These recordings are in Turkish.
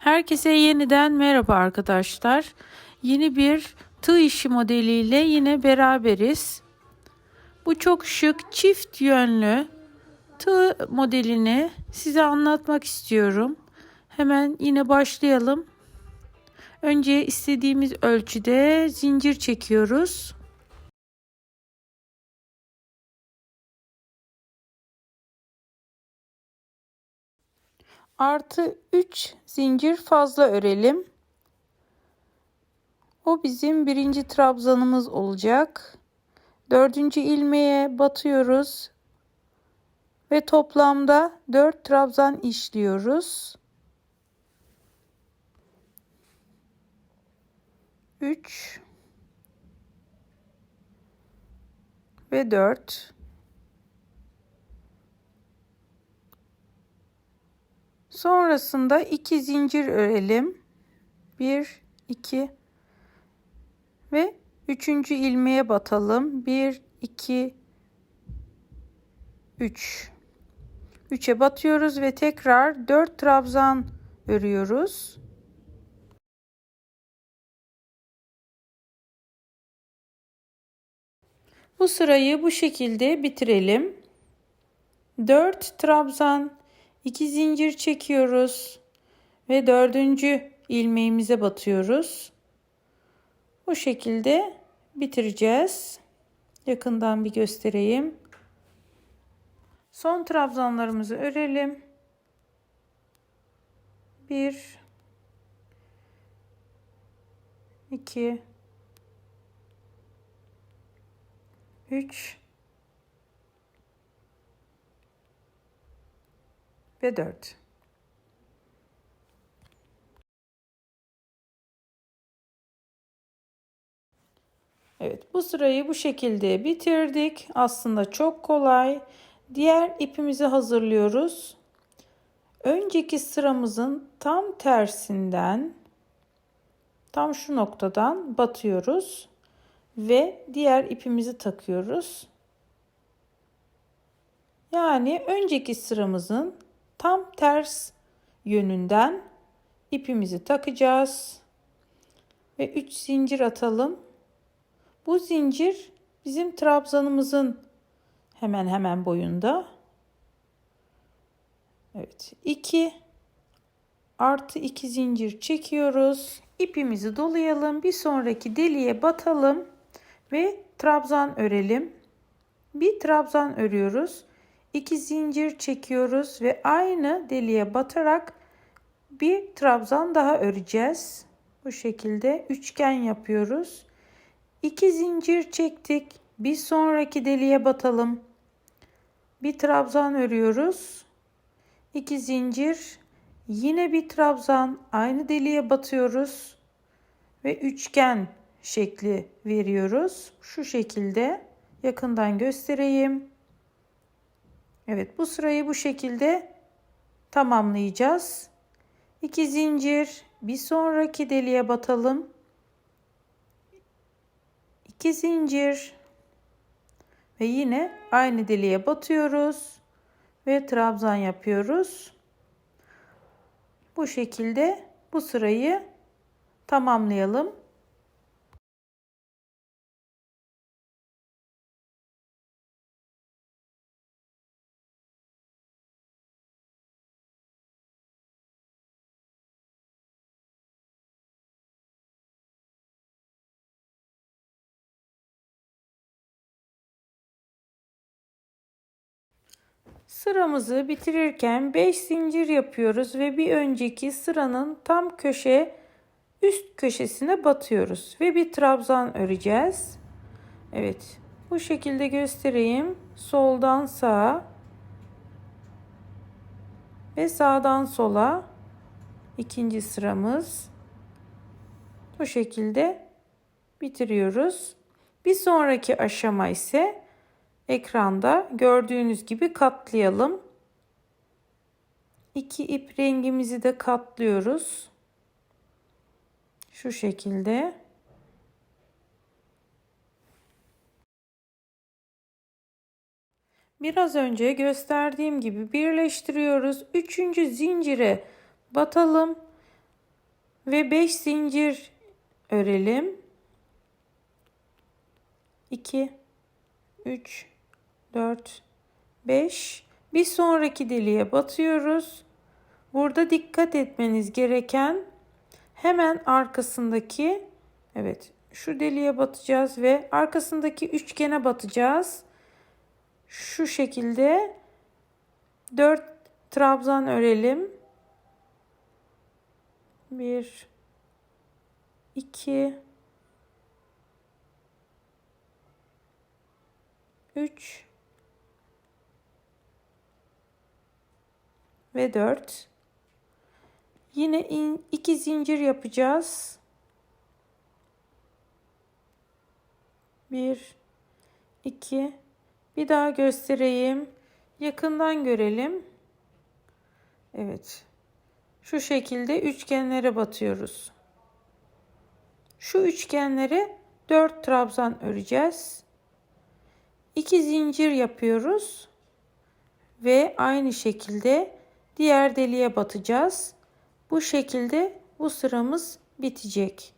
Herkese yeniden merhaba arkadaşlar. Yeni bir tığ işi modeliyle yine beraberiz. Bu çok şık çift yönlü tığ modelini size anlatmak istiyorum. Hemen yine başlayalım. Önce istediğimiz ölçüde zincir çekiyoruz. Artı 3 zincir fazla örelim. O bizim birinci trabzanımız olacak. Dördüncü ilmeğe batıyoruz. Ve toplamda 4 trabzan işliyoruz. 3 ve 4 Sonrasında iki zincir örelim. 1 2 ve üçüncü ilmeğe batalım. 1 2 3 3'e batıyoruz ve tekrar 4 trabzan örüyoruz. Bu sırayı bu şekilde bitirelim. 4 trabzan 2 zincir çekiyoruz ve dördüncü ilmeğimize batıyoruz. Bu şekilde bitireceğiz. Yakından bir göstereyim. Son trabzanlarımızı örelim. 1 2 3 ve 4. Evet bu sırayı bu şekilde bitirdik. Aslında çok kolay. Diğer ipimizi hazırlıyoruz. Önceki sıramızın tam tersinden tam şu noktadan batıyoruz ve diğer ipimizi takıyoruz. Yani önceki sıramızın tam ters yönünden ipimizi takacağız ve 3 zincir atalım. Bu zincir bizim trabzanımızın hemen hemen boyunda. Evet 2 artı 2 zincir çekiyoruz. İpimizi dolayalım. Bir sonraki deliğe batalım ve trabzan örelim. Bir trabzan örüyoruz. 2 zincir çekiyoruz ve aynı deliğe batarak bir trabzan daha öreceğiz. Bu şekilde üçgen yapıyoruz. 2 zincir çektik. Bir sonraki deliğe batalım. Bir trabzan örüyoruz. 2 zincir, yine bir trabzan, aynı deliğe batıyoruz ve üçgen şekli veriyoruz. Şu şekilde yakından göstereyim. Evet bu sırayı bu şekilde tamamlayacağız. 2 zincir bir sonraki deliğe batalım. 2 zincir ve yine aynı deliğe batıyoruz ve trabzan yapıyoruz. Bu şekilde bu sırayı tamamlayalım. Sıramızı bitirirken 5 zincir yapıyoruz ve bir önceki sıranın tam köşe üst köşesine batıyoruz ve bir trabzan öreceğiz. Evet, bu şekilde göstereyim. Soldan sağa ve sağdan sola ikinci sıramız. Bu şekilde bitiriyoruz. Bir sonraki aşama ise ekranda gördüğünüz gibi katlayalım. İki ip rengimizi de katlıyoruz. Şu şekilde. Biraz önce gösterdiğim gibi birleştiriyoruz. Üçüncü zincire batalım ve 5 zincir örelim. 2 3 4 5 bir sonraki deliğe batıyoruz. Burada dikkat etmeniz gereken hemen arkasındaki evet şu deliğe batacağız ve arkasındaki üçgene batacağız. Şu şekilde 4 trabzan örelim. 1 2 3 ve 4 yine in, iki zincir yapacağız. 1 2 bir daha göstereyim. Yakından görelim. Evet. Şu şekilde üçgenlere batıyoruz. Şu üçgenlere 4 trabzan öreceğiz. 2 zincir yapıyoruz. Ve aynı şekilde diğer deliğe batacağız. Bu şekilde bu sıramız bitecek.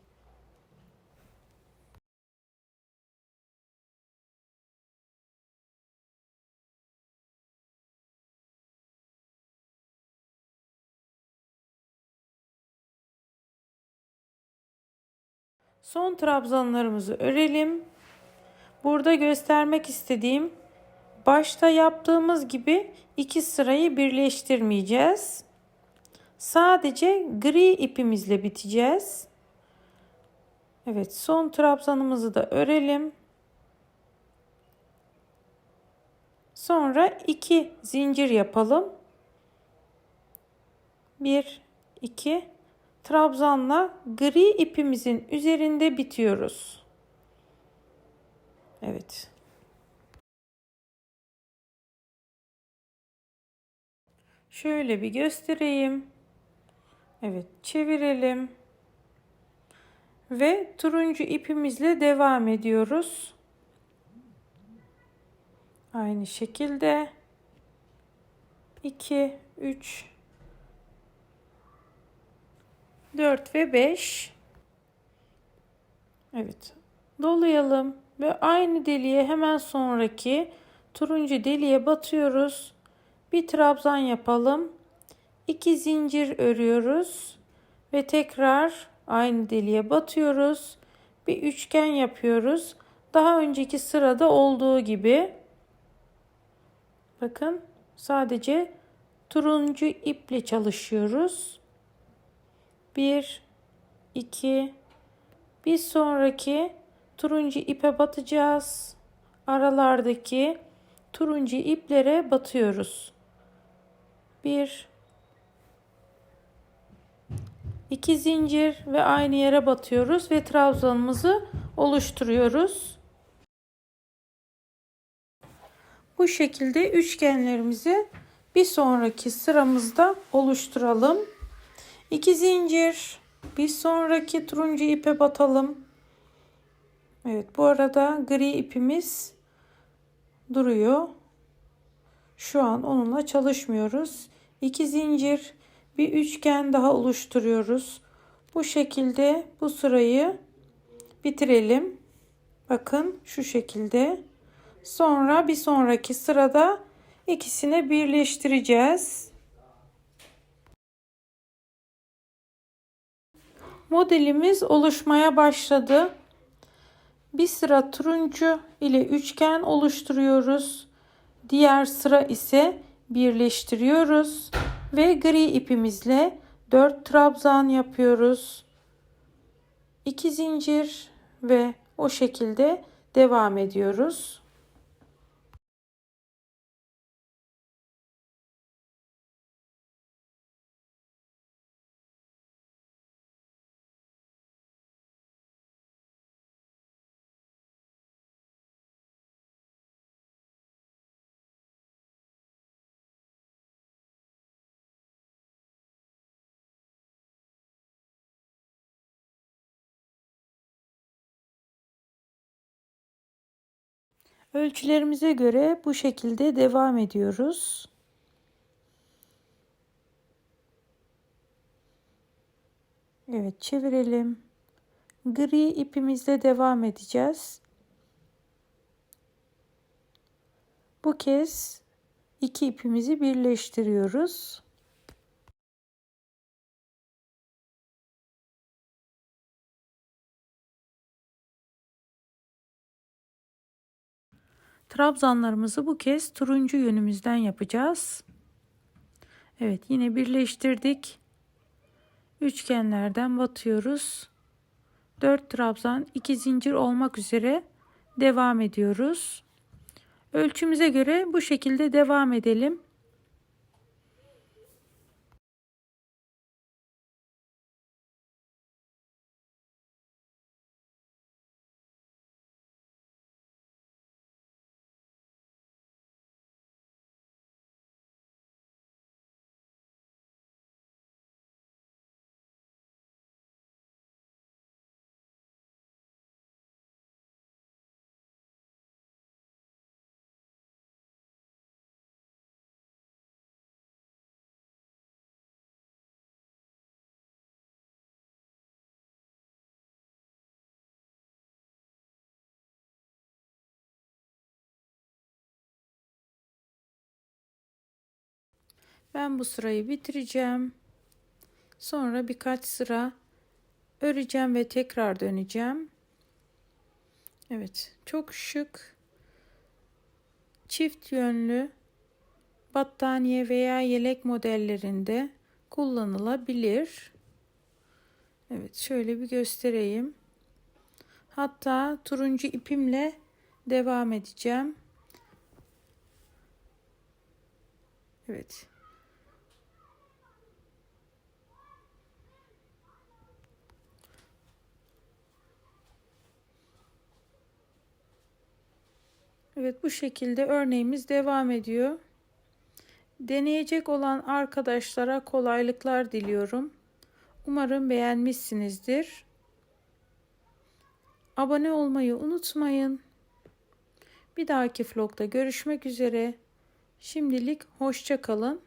Son trabzanlarımızı örelim. Burada göstermek istediğim başta yaptığımız gibi iki sırayı birleştirmeyeceğiz. Sadece gri ipimizle biteceğiz. Evet son trabzanımızı da örelim. Sonra iki zincir yapalım. 1 2 trabzanla gri ipimizin üzerinde bitiyoruz. Evet. Şöyle bir göstereyim. Evet, çevirelim. Ve turuncu ipimizle devam ediyoruz. Aynı şekilde 2 3 4 ve 5 Evet. Dolayalım ve aynı deliğe hemen sonraki turuncu deliğe batıyoruz. Bir trabzan yapalım. 2 zincir örüyoruz ve tekrar aynı deliğe batıyoruz. Bir üçgen yapıyoruz. Daha önceki sırada olduğu gibi bakın sadece turuncu iple çalışıyoruz. 1 2 bir sonraki turuncu ipe batacağız. Aralardaki turuncu iplere batıyoruz. 1 2 zincir ve aynı yere batıyoruz ve trabzanımızı oluşturuyoruz. Bu şekilde üçgenlerimizi bir sonraki sıramızda oluşturalım. 2 zincir bir sonraki turuncu ipe batalım. Evet bu arada gri ipimiz duruyor. Şu an onunla çalışmıyoruz. 2 zincir bir üçgen daha oluşturuyoruz. Bu şekilde bu sırayı bitirelim. Bakın şu şekilde. Sonra bir sonraki sırada ikisini birleştireceğiz. Modelimiz oluşmaya başladı. Bir sıra turuncu ile üçgen oluşturuyoruz. Diğer sıra ise birleştiriyoruz ve gri ipimizle 4 trabzan yapıyoruz. 2 zincir ve o şekilde devam ediyoruz. Ölçülerimize göre bu şekilde devam ediyoruz. Evet çevirelim. Gri ipimizle devam edeceğiz. Bu kez iki ipimizi birleştiriyoruz. Trabzanlarımızı bu kez turuncu yönümüzden yapacağız. Evet yine birleştirdik. Üçgenlerden batıyoruz. 4 trabzan 2 zincir olmak üzere devam ediyoruz. Ölçümüze göre bu şekilde devam edelim. Ben bu sırayı bitireceğim. Sonra birkaç sıra öreceğim ve tekrar döneceğim. Evet, çok şık çift yönlü battaniye veya yelek modellerinde kullanılabilir. Evet, şöyle bir göstereyim. Hatta turuncu ipimle devam edeceğim. Evet. Evet bu şekilde örneğimiz devam ediyor. Deneyecek olan arkadaşlara kolaylıklar diliyorum. Umarım beğenmişsinizdir. Abone olmayı unutmayın. Bir dahaki vlogda görüşmek üzere. Şimdilik hoşça kalın.